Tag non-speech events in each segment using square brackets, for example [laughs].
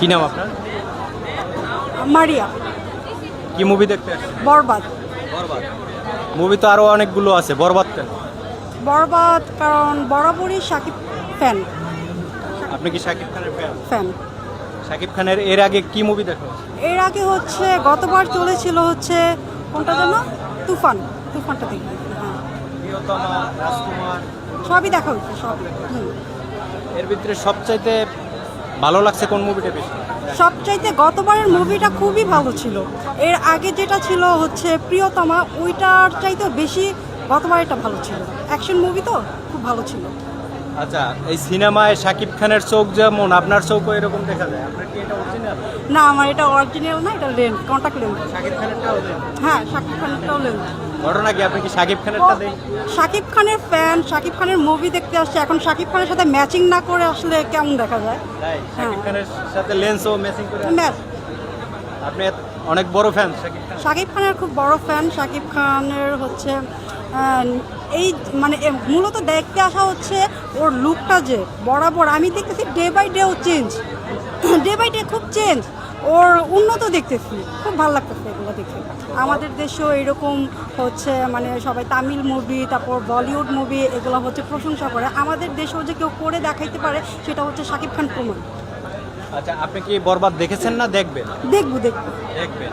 কি নাম আপনার? মারিয়া। কি মুভি দেখতে বরবাদ। বরবাদ। মুভি তো আরও অনেকগুলো আছে বরবাদ কেন? বরবাদ কারণ বরাবরই সাকিব ফ্যান আপনি কি শাকিব খানের ফ্যান ফ্যান শাকিব খানের এর আগে কি মুভি দেখো এর আগে হচ্ছে গতবার চলেছিল হচ্ছে কোনটা যেন? তুফান। তুফানটা দেখি। হ্যাঁ। সবই দেখা হচ্ছে হুম। এর ভিতরে সবচাইতে ভালো লাগছে কোন মুভিটা বেশি? সবচাইতে গতবারের মুভিটা খুবই ভালো ছিল। এর আগে যেটা ছিল হচ্ছে প্রিয়তমা, ওইটার চাইতে বেশি গতবার এটা ভালো ছিল। অ্যাকশন মুভি তো, খুব ভালো ছিল। আচ্ছা এই সিনেমায় শাকিব খানের চোখ যেমন আপনার চোখও এরকম দেখা যায়? আপনার কি এটা অরিজিনাল না আমার এটা অরিজিনাল না এটা লেন্স কন্ট্যাক্ট লেন্স শাকিব খানেরটাও দেন হ্যাঁ শাকিব খানেরটাও লেন্স ঘটনা কি? আপনি কি শাকিব খানেরটা দেন শাকিব খানের ফ্যান শাকিব খানের মুভি দেখতে আসছে। এখন শাকিব খানের সাথে ম্যাচিং না করে আসলে কেমন দেখা যায়? তাই? শাকিব হ্যাঁ। খানের সাথে লেন্সও ম্যাচিং করে ম্যাচ আপনি অনেক বড় ফ্যান শাকিব খান। শাকিব খানের খুব বড় ফ্যান শাকিব খানের হচ্ছে এই মানে মূলত দেখতে আসা হচ্ছে ওর লুকটা যে বরাবর। আমি দেখতেছি ডে বাই ডে ও চেঞ্জ ডে বাই ডে খুব চেঞ্জ ওর উন্নত দেখতেছি। খুব ভালো লাগতেছে এগুলো দেখে। আমাদের দেশেও এরকম হচ্ছে মানে সবাই তামিল মুভি তারপর বলিউড মুভি এগুলো হচ্ছে প্রশংসা করে। আমাদের দেশেও যে কেউ করে দেখাইতে পারে সেটা হচ্ছে শাকিব খান প্রমাণ। আচ্ছা আপনি কি বরবাদ দেখেছেন না দেখবেন? দেখব দেখব। দেখবেন।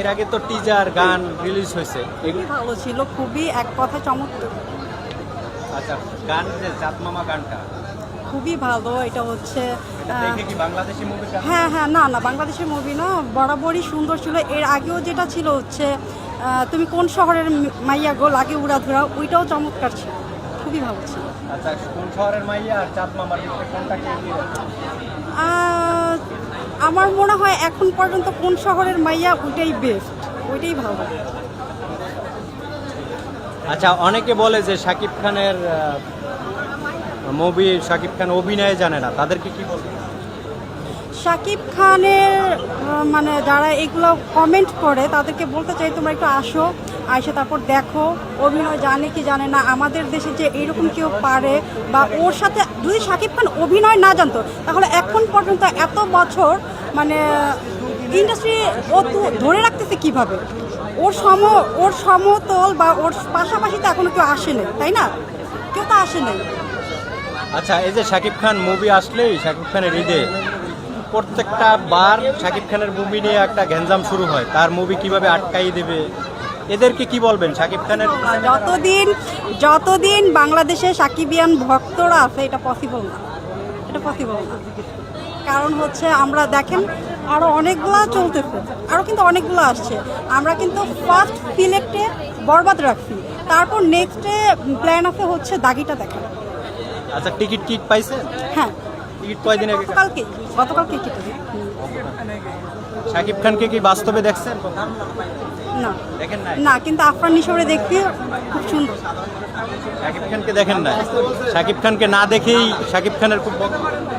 এর আগে তো টিজার গান রিলিজ হয়েছে। খুবই ভালো ছিল খুবই এক কথা চমৎকার। আচ্ছা গান যে চাঁদ মামা গানটা? খুবই ভালো এটা হচ্ছে হ্যাঁ হ্যাঁ না না বাংলাদেশের মুভি না বরাবরই সুন্দর ছিল। এর আগেও যেটা ছিল হচ্ছে তুমি কোন শহরের মাইয়া গো লাগে উড়াধুরা ওইটাও চমৎকার ছিল। খুবই ভালো ছিল। আচ্ছা কোন শহরের মাইয়া আর চাঁদ মামার কোনটা কে আমার মনে হয় এখন পর্যন্ত কোন শহরের মাইয়া ওইটাই বেস্ট ওইটাই ভালো। আচ্ছা অনেকে বলে যে শাকিব খানের মুভি শাকিব খান অভিনয় জানে না তাদেরকে কি বলবেন? শাকিব খানের মানে যারা এগুলো কমেন্ট করে, তাদেরকে বলতে চাই তোমরা একটু আসো, আইসে তারপর দেখো, অভিনয় জানে কি জানে না, আমাদের দেশে যে এইরকম কেউ পারে বা ওর সাথে যদি শাকিব খান অভিনয় না জানতো, তাহলে এখন পর্যন্ত এত বছর মানে ইন্ডাস্ট্রি ও ধরে রাখতেছে কীভাবে? ওর সম, ওর সমতল বা ওর পাশাপাশি তো এখনও কেউ আসেনি তাই না? কেউ তো আসেনি আচ্ছা এই যে শাকিব খান মুভি আসলেই শাকিব খানের ঈদে প্রত্যেকটা বার শাকিব খানের মুভি নিয়ে একটা গ্যাঞ্জাম শুরু হয়। তার মুভি কীভাবে আটকাই দেবে? এদেরকে কি বলবেন শাকিব খানের? যতদিন যতদিন বাংলাদেশে সাকিবিয়ান ভক্তরা আছে এটা পসিবল না। এটা পসিবল না। কারণ হচ্ছে আমরা দেখেন আরও অনেকগুলো চলতেছে আরও কিন্তু অনেকগুলো আসছে। আমরা কিন্তু ফার্স্ট সিলেক্টে বরবাদ রাখছি। তারপর নেক্সটে প্ল্যান আছে হচ্ছে দাগিটা দেখা আচ্ছা টিকিট টিট পাইছেন? হ্যাঁ। টিকিট কয়দিন আগে গতকালকে গতকালকে কেটে শাকিব খানকে কি বাস্তবে দেখছেন? না। দেখেন নাই? না কিন্তু আফরান নিশোরে দেখতে খুব সুন্দর। শাকিব খানকে দেখেন না শাকিব খানকে না দেখেই শাকিব খানের খুব।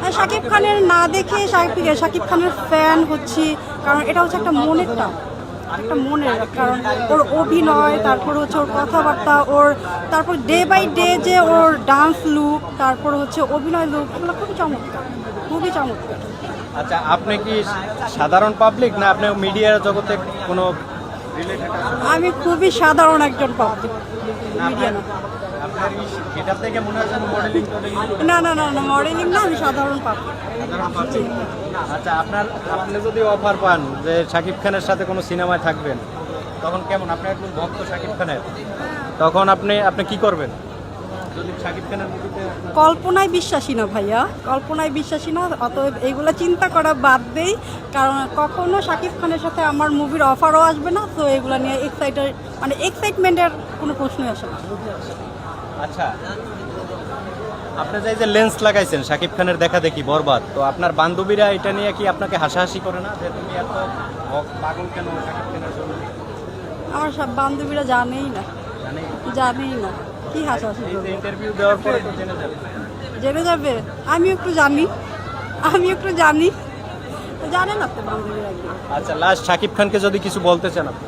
আর শাকিব খানের না দেখে শাকিব শাকিব খানের ফ্যান হচ্ছি কারণ এটা হচ্ছে একটা মনের টান। একটা মনের কারণ ওর অভিনয় তারপর হচ্ছে ওর কথাবার্তা ওর তারপর ডে বাই ডে যে ওর ডান্স লুক তারপর হচ্ছে অভিনয় লুক এগুলো খুবই চমৎকার খুবই চমৎকার। আচ্ছা আপনি কি সাধারণ পাবলিক না আপনি মিডিয়ার জগতে কোনো আমি খুবই সাধারণ একজন পাবলিক মিডিয়া না। আপনার থেকে মনে হচ্ছে মডেলিং না না না না মডেলিং না আমি সাধারণ পাবলিক আচ্ছা আপনার আপনি যদি অফার পান যে শাকিব খানের সাথে কোনো সিনেমায় থাকবেন তখন কেমন? আপনি একজন ভক্ত শাকিব খানের। তখন আপনি আপনি কি করবেন? কল্পনায় বিশ্বাসী না ভাইয়া কল্পনায় বিশ্বাসী না অতএব এইগুলো চিন্তা করা বাদ দেই কারণ কখনো শাকিব খানের সাথে আমার মুভির অফারও আসবে না তো এগুলো নিয়ে এক্সাইটেড মানে এক্সাইটমেন্টের কোনো প্রশ্নই আসে না। আচ্ছা। আপনি যে যে লেন্স লাগাইছেন শাকিব খানের দেখা দেখি বরবাদ তো আপনার বান্ধবীরা এটা নিয়ে কি আপনাকে হাসাহাসি করে না যে তুমি এত পাগল কেন শাকিব খানের জন্য? আমার সব বান্ধবীরা জানেই না। জানি জানেই না। কি হাসাহাসি করবে? ইন্টারভিউ দেওয়ার পরে তো জেনে যাবে। জেনে যাবে। আমি একটু জানি। আমি একটু জানি। জানে না তো বান্ধবীরা আচ্ছা লাস্ট শাকিব খানকে যদি কিছু বলতে চান আপনি।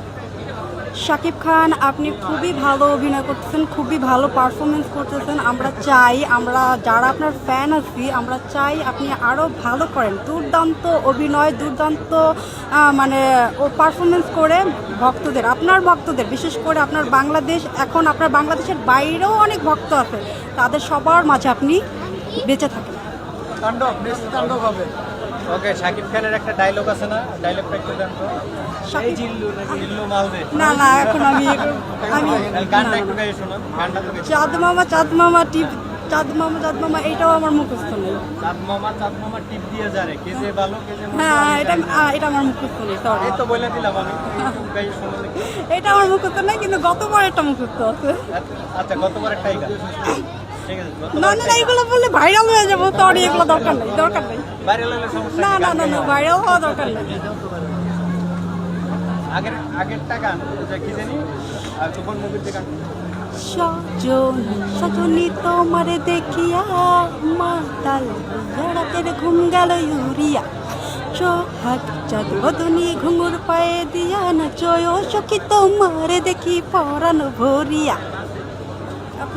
শাকিব খান, আপনি খুবই ভালো অভিনয় করতেছেন, খুবই ভালো পারফরমেন্স করতেছেন। আমরা চাই, আমরা যারা আপনার ফ্যান আছি, আমরা চাই আপনি আরও ভালো করেন। দুর্দান্ত অভিনয়, দুর্দান্ত মানে ও পারফরমেন্স করে ভক্তদের, আপনার ভক্তদের, বিশেষ করে আপনার বাংলাদেশ, এখন আপনার বাংলাদেশের বাইরেও অনেক ভক্ত আছে, তাদের সবার মাঝে আপনি বেঁচে থাকেন। হবে। ওকে শাকিব খানের একটা ডায়লগ আছে না? ডায়লগটা একটু দেন তো। এই জিল্লু নাকি জিল্লু মালদে। না না এখন আমি [laughs] আমি গানটা একটু গাইয়ে শোনান গানটা তো চাঁদ মামা চাঁদ মামা টিপ চাঁদ মামা চাঁদ মামা এটাও আমার মুখস্থ নেই। চাঁদ মামা চাঁদ মামা টিপ দিয়ে যারে কে যে ভালো কে যে হ্যাঁ এটা এটা আমার মুখস্থ নেই সরি এই তো বলে দিলাম আমি গাইয়ে শোনালে এটা আমার মুখস্থ নেই কিন্তু গতবার একটা মুখস্থ আছে। আচ্ছা গতবার একটাই গান। না না না এগুলো বললে ভাইরাল হয়ে যাব সরি এগুলো দরকার নেই দরকার নেই। না না না না ভাইরাল হওয়া দরকার নেই। আগের আগেরটা গান যে কি জানি? আর কোন মুভিতে গান সজনী সজনী তোমার দেখিয়া মাতাল রাতের ঘুম গেল ইউরিয়া। চোহাট চাঁদ বদনি ঘুঙুর পায়ে দিয়া না জয় সখী তোমার দেখি পরানো ভরিয়া।